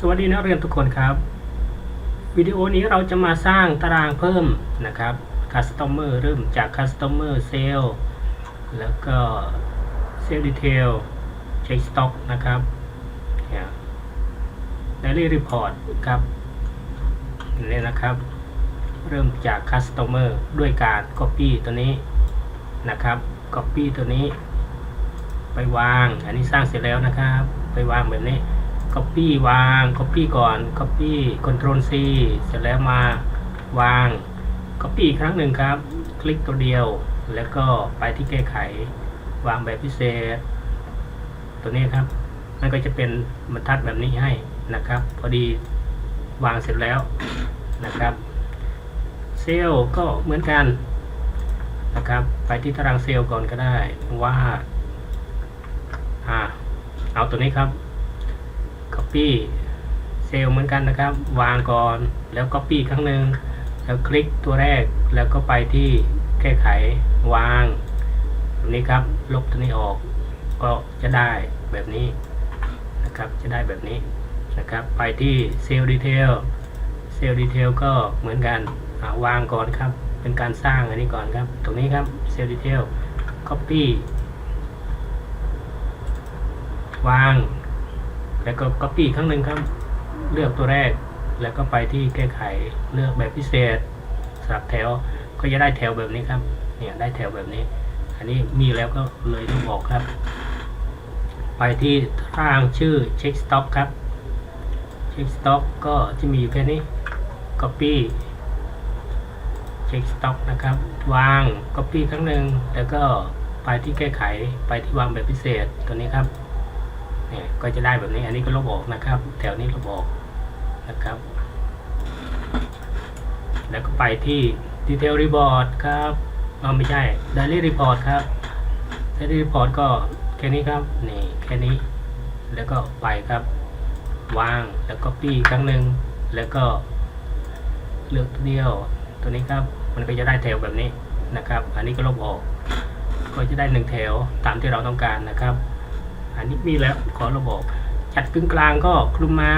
สวัสดีนักเรียนทุกคนครับ วิดีโอนี้เราจะมาสร้างตารางเพิ่มนะครับ Customer เริ่มจาก Customer Sale แล้วก็ Sale Detail Check Stock นะครับเนี่ย Daily Report ครับนี่นะครับ เริ่มจาก Customer ด้วยการ Copy ตัวนี้นะครับ Copy ตัวนี้ ไปวาง อันนี้สร้างเสร็จแล้วนะครับ ไปวางแบบนี้ Copy วาง Copy ก่อน Copy Ctrl C เสร็จแล้วมาวาง Copy อีกครั้งหนึ่งครับ คลิกตัวเดียว แล้วก็ไปที่แก้ไข วางแบบพิเศษ ตัวนี้ครับ มันก็จะเป็นบรรทัดแบบนี้ให้นะครับ พอดีวางเสร็จแล้วนะครับ เซลล์ก็เหมือนกันนะครับ ไปที่ตารางเซลล์ก่อนก็ได้ ว่าอ่าเอาตัวนี้ครับ Copy เซล์เหมือนกันนะครับ วางก่อนแล้ว Copy ครั้งหนึ่งแล้วคลิกตัวแรกแล้วก็ไปที่แก้ไขวางแบบนี้ครับ ลบตัวนี้ออก ก็จะได้แบบนี้นะครับ จะได้แบบนี้นะครับ ไปที่เซลล์ดีเทลเซลล์ดีเทลก็เหมือนกันาวางก่อนครับ เป็นการสร้างอันนี้ก่อนครับ ตรงนี้ครับเซลล์ดีเทล copy วาง แล้วก็ copy ครั้งหนึ่งครับ เลือกตัวแรก แล้วก็ไปที่แก้ไขเลือกแบบพิเศษสลับแถว ก็จะได้แถวแบบนี้ครับ เนี่ยได้แถวแบบนี้ อันนี้มีแล้วก็เลยต้องบอกครับ ไปที่ตารางชื่อ check stock ครับ check stock ก็จะมีอยู่แค่นี้ copy check stock นะครับ วาง copy ครั้งหนึ่งแล้วก็ไปที่แก้ไขไปที่วางแบบพิเศษตัวนี้ครับ ก็จะได้แบบนี้ อันนี้ก็ลบออกนะครับ แถวนี้ลบออกนะครับ แล้วก็ไปที่ Detail Report ครับเอาไม่ใช่ Daily Report ครับ Daily Report ก็แค่นี้ครับ นี่แค่นี้ แล้วก็ไปครับ วาง แล้วก็ Copy ครั้งหนึ่ง แล้วก็เลือกเดียว ตัวนี้ครับ มันก็จะได้แถวแบบนี้นะครับ อันนี้ก็ลบออก ก็จะได้หนึ่งแถวตามที่เราต้องการนะครับ อันนี้มีแล้วขอเราบอกจัดกึ่งกลางก็คลุมมา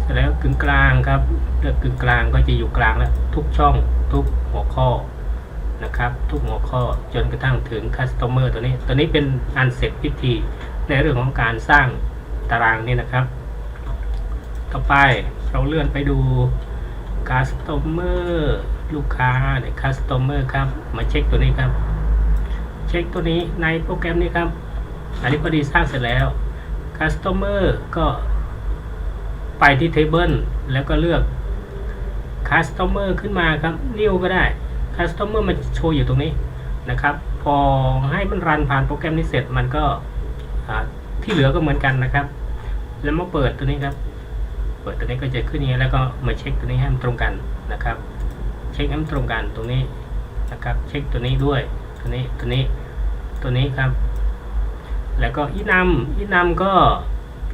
เสร็จแล้วกึ่งกลางครับเลือกกึ่งกลางก็จะอยู่กลางแล้วทุกช่องทุกหัวข้อนะครับ ทุกหัวข้อจนกระทั่งถึง customer ตัวนี้ ตัวนี้เป็นอันเสร็จพิธีในเรื่องของการสร้างตารางนี่นะครับ ต่อไปเราเลื่อนไปดู customer ลูกค้าเนี่ย customer ครับ มาเช็คตัวนี้ครับ เช็คตัวนี้ในโปรแกรมนี้ครับ อันนี้พอดีสร้างเสร็จแล้ว Customer ก็ไปที่ Table แล้วก็เลือก Customer ขึ้นมาครับ New ก็ได้ Customer มันโชว์อยู่ตรงนี้นะครับ พอให้มันรันผ่านโปรแกรมนี้เสร็จมันก็ที่เหลือก็เหมือนกันนะครับ แล้วมาเปิดตัวนี้ครับ เปิดตัวนี้ก็จะขึ้นอย่างนี้แล้วก็มาเช็คตัวนี้ให้มันตรงกันนะครับ เช็คให้มันตรงกันตรงนี้นะครับ เช็คตัวนี้ด้วย ตัวนี้ตัวนี้ตัวนี้ครับ แล้วก็อีนำอีนำก็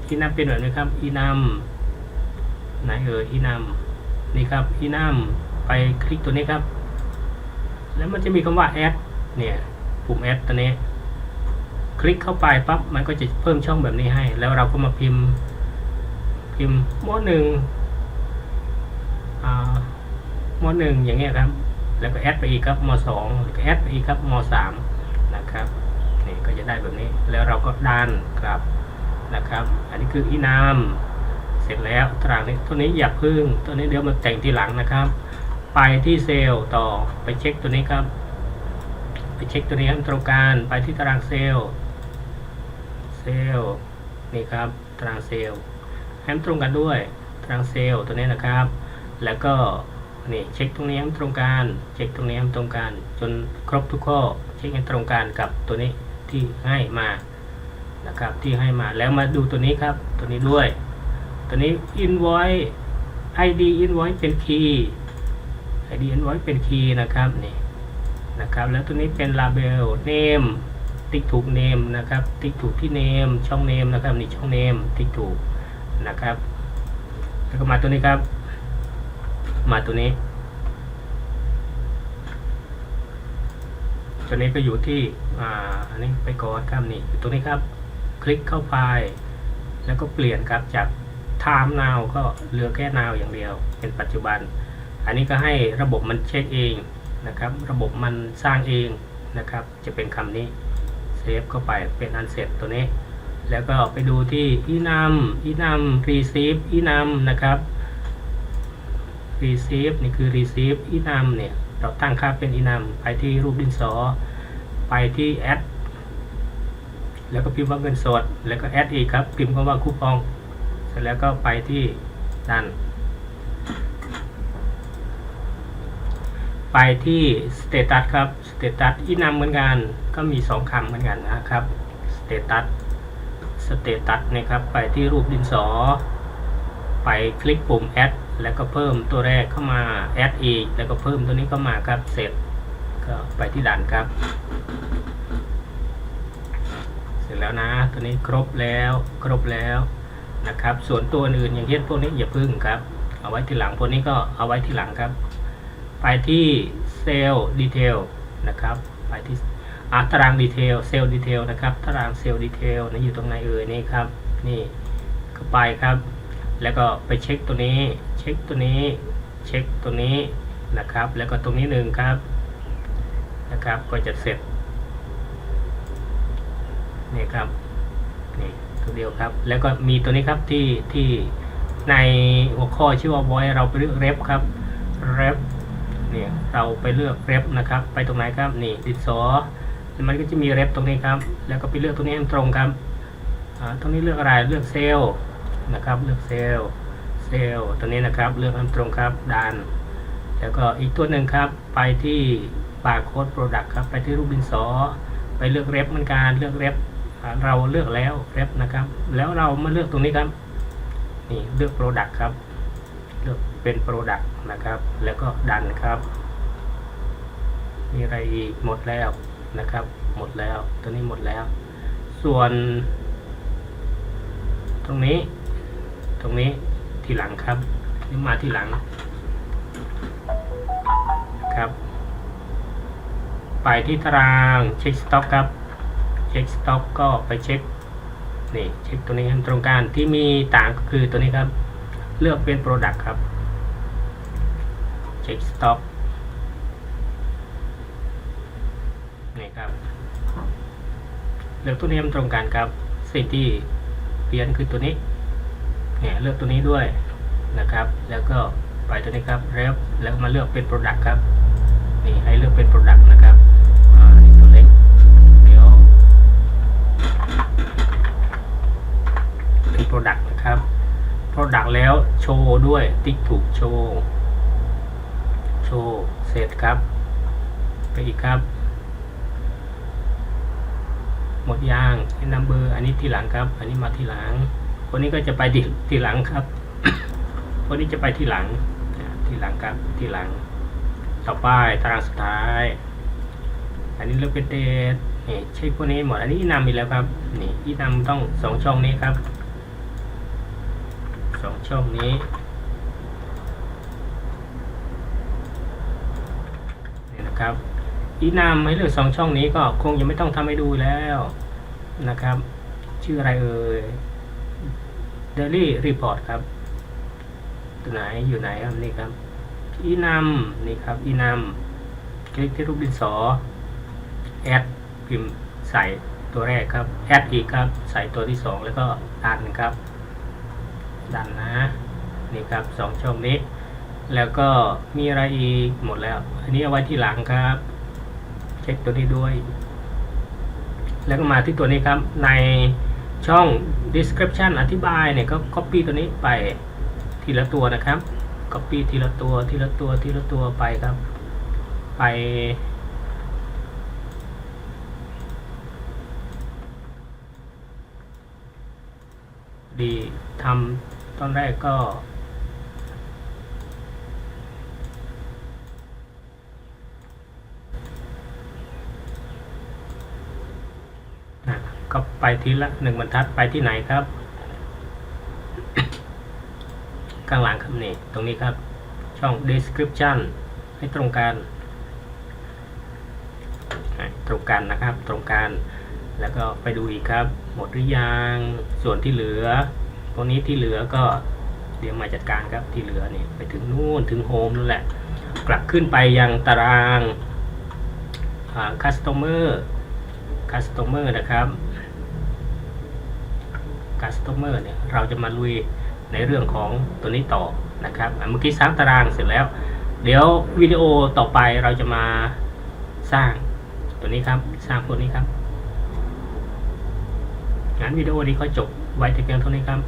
อีนำเป็นแบบนี้ครับอีนำไหนเอออีนำนี่ครับอีนำไปคลิกตัวนี้ครับ แล้วมันจะมีคำว่า add เนี่ยปุ่ม add ตัวนี้ คลิกเข้าไปปั๊บมันก็จะเพิ่มช่องแบบนี้ให้ แล้วเราก็มาพิมพ์ พิมพ์มหนึ่งอ่ามหนึ่งอย่างเงี้ยครับ แล้วก็แอดไปอีกครับมสองแล้วก็แอดไปอีกครับมสามนะครับ นี่ก็จะได้แบบนี้ แล้วเราก็ดันครับนะครับ อันนี้คืออีนามเสร็จแล้วตารางนี้ตัวนี้อย่าพึ่ง ตัวนี้เดี๋ยวมาแต่งทีหลังนะครับ ไปที่เซลล์ต่อไปเช็คตัวนี้ครับ ไปเช็คตัวนี้ให้มันตรงกันไปที่ตารางเซลล์เซลล์นี่ครับตารางเซลล์ให้มันตรงกันด้วยตารางเซลล์ตัวนี้นะครับ แล้วก็นี่เช็คตรงนี้ให้มันตรงกันเช็คตรงนี้ให้มันตรงกันจนครบทุกข้อเช็คให้ตรงกันกับตัวนี้ ที่ให้มานะครับที่ให้มาแล้วมาดูตัวนี้ครับตัวนี้ด้วย ตัวนี้ invoice id invoice เป็น key id invoice เป็น key นะครับนี่นะครับแล้วตัวนี้เป็น label name ติ๊กถูก name นะครับติ๊กถูกที่ name ช่อง name นะครับนี่ช่อง name ติ๊กถูกนะครับแล้วก็มาตัวนี้ครับ มาตัวนี้ ตัวนี้ก็อยู่ที่อ่าอันนี้ไปก่อนครับนี่ตรงนี้ครับ คลิกเข้าไป แล้วก็เปลี่ยนครับจาก time now ก็เหลือแค่ now อย่างเดียว เป็นปัจจุบัน อันนี้ก็ให้ระบบมันเช็คเองนะครับ ระบบมันสร้างเองนะครับ จะเป็นคำนี้เซฟเข้าไปเป็นอันเสร็จตัวนี้ แล้วก็ไปดูที่อีนำอีนำ receive อีนำนะครับ receive นี่คือ receive อีนำเนี่ย เราตั้งค่าเป็นอีนำไปที่รูปดินสอ ไปที่ add แล้วก็พิมพ์ว่าเงินสด แล้วก็ add อีกครับ พิมพ์คำว่าคูปอง เสร็จแล้วก็ไปที่ดันไปที่ status ครับ status อีนำเหมือนกัน ก็มี 2คำเหมือนกันนะครับ status status นะครับ ไปที่รูปดินสอ ไปคลิกปุ่ม add แล้วก็เพิ่มตัวแรกเข้ามา add อีก แล้วก็เพิ่มตัวนี้เข้ามาครับ เสร็จก็ไปที่ดันครับ เสร็จแล้วนะ ตัวนี้ครบแล้ว ครบแล้วนะครับ ส่วนตัวอื่นอย่างเช่นพวกนี้อย่าพึ่งครับ เอาไว้ทีหลัง พวกนี้ก็เอาไว้ทีหลังครับ ไปที่เซลล์ดีเทลนะครับ ไปที่อะตารางดีเทล เซลล์ดีเทลนะครับ ตารางเซลล์ดีเทลนะอยู่ตรงไหนเอ่ยนี่ครับ นี่เข้าไปครับ แล้วก็ไปเช็คตัวนี้ ช็คตัวนี้ เช็คตัวนี้นะครับ แล้วก็ตรงนี้หนึ่งครับนะครับ ก็จะเสร็จนี่ครับนี่ตัวเดียวครับ แล้วก็มีตัวนี้ครับที่ที่ในหัวข้อชื่อว่า void เราไปเลือก rep ครับ rep เนี่ยเราไปเลือก rep นะครับ ไปตรงไหนครับนี่ดินสอมันก็จะมี rep ตรงนี้ครับ แล้วก็ไปเลือกตรงนี้ตรงครับอ่าตรงนี้เลือกอะไรเลือกเซลล์นะครับ เลือกเซลล์ เซลล์ตัวนี้นะครับ เลือกให้ตรงครับดันแล้วก็อีกตัวหนึ่งครับ ไปที่ barcode product ครับ ไปที่รูปดินสอ ไปเลือก rep เหมือนกันเลือก rep อ่าเราเลือกแล้ว rep นะครับ แล้วเรามาเลือกตรงนี้ครับ นี่เลือก product ครับ เลือกเป็น product นะครับ แล้วก็ดันครับ มีอะไรอีกหมดแล้วนะครับ หมดแล้ว ตัวนี้หมดแล้ว ส่วน ตรงนี้ ตรงนี้ ทีหลังครับนี่มาทีหลัง ครับ ไปที่ตารางเช็คสต็อกครับเช็คสต็อกก็ไปเช็คนี่เช็คตัวนี้ให้ตรงกันที่มีต่างก็คือตัวนี้ครับ เลือกเป็น Product ครับเช็คสต็อกนี่ครับเลือกตัวนี้ตรงกันครับสิ่งที่เปลี่ยนคือตัวนี้ เนี่ยเลือกตัวนี้ด้วยนะครับ แล้วก็ไปตัวนี้ครับแล้วแล้วมาเลือกเป็น Product ครับ นี่ให้เลือกเป็น Product นะครับตัวเล็กเดี๋ยวเป็น Product นะครับ Product แล้วโชว์ด้วยติ๊กถูกโชว์โชว์เสร็จครับ ไปอีกครับ หมดยางให้นัมเบอร์อันนี้ทีหลังครับ อันนี้มาทีหลัง คนนี้ก็จะไปทีทีหลังครับ คนนี้จะไปทีหลังทีหลังครับทีหลัง ต่อไปตารางสุดท้าย อันนี้เลือกเป็นเดทนี่เช็คพวกนี้หมด อันนี้อีนำอีกแล้วครับนี่อีนำต้องสองช่องนี้ครับสองช่องนี้นี่นะครับอีนำให้เลือกสองช่องนี้ก็คงยังไม่ต้องทำให้ดูแล้วนะครับ ชื่ออะไรเอ่ย Daily Report ครับตัวไหนอยู่ไหนครับนี่ครับ อีนำนี่ครับอีนำคลิกที่รูปดินสอแอดพิมพ์ใส่ตัวแรกครับแอดอีกครับใส่ตัวที่สองแล้วก็ดันครับ ดันนะนี่ครับสองช่องนี้ แล้วก็มีอะไรอีกหมดแล้ว อันนี้เอาไว้ที่หลังครับ เช็คตัวนี้ด้วย แล้วก็มาที่ตัวนี้ครับใน ช่อง description อธิบายเนี่ยก็ copy ตัวนี้ไปทีละตัวนะครับ copy ทีละตัวทีละตัวทีละตัวไปครับ ไป ดีทำตอนแรกก็ อะ ก็ไปทีละหนึ่งบรรทัดไปที่ไหนครับ ข้างหลังครับนี่ตรงนี้ครับ ช่อง description ให้ตรงกันตรงกันนะครับ ตรงกันแล้วก็ไปดูอีกครับ หมดหรือยังส่วนที่เหลือ ตรงนี้ที่เหลือก็เดี๋ยวมาจัดการครับที่เหลือนี่ไปถึงนู่นถึงโฮมนั่นแหละ กลับขึ้นไปยังตารางคัส t ต m อร์คัส t ต m อร์นะครับัส t ต m อร์เนี่ยเราจะมาลุยในเรื่องของตัวนี้ต่อนะครับเมื่อกี้สร้างตารางเสร็จแล้ว เดี๋ยววิดีโอต่อไปเราจะมาสร้างตัวนี้ครับ สร้างตัวนี้ครับงั้นวิดีโอนี้ก็จบไว้แต่เพียงเท่านี้ครับ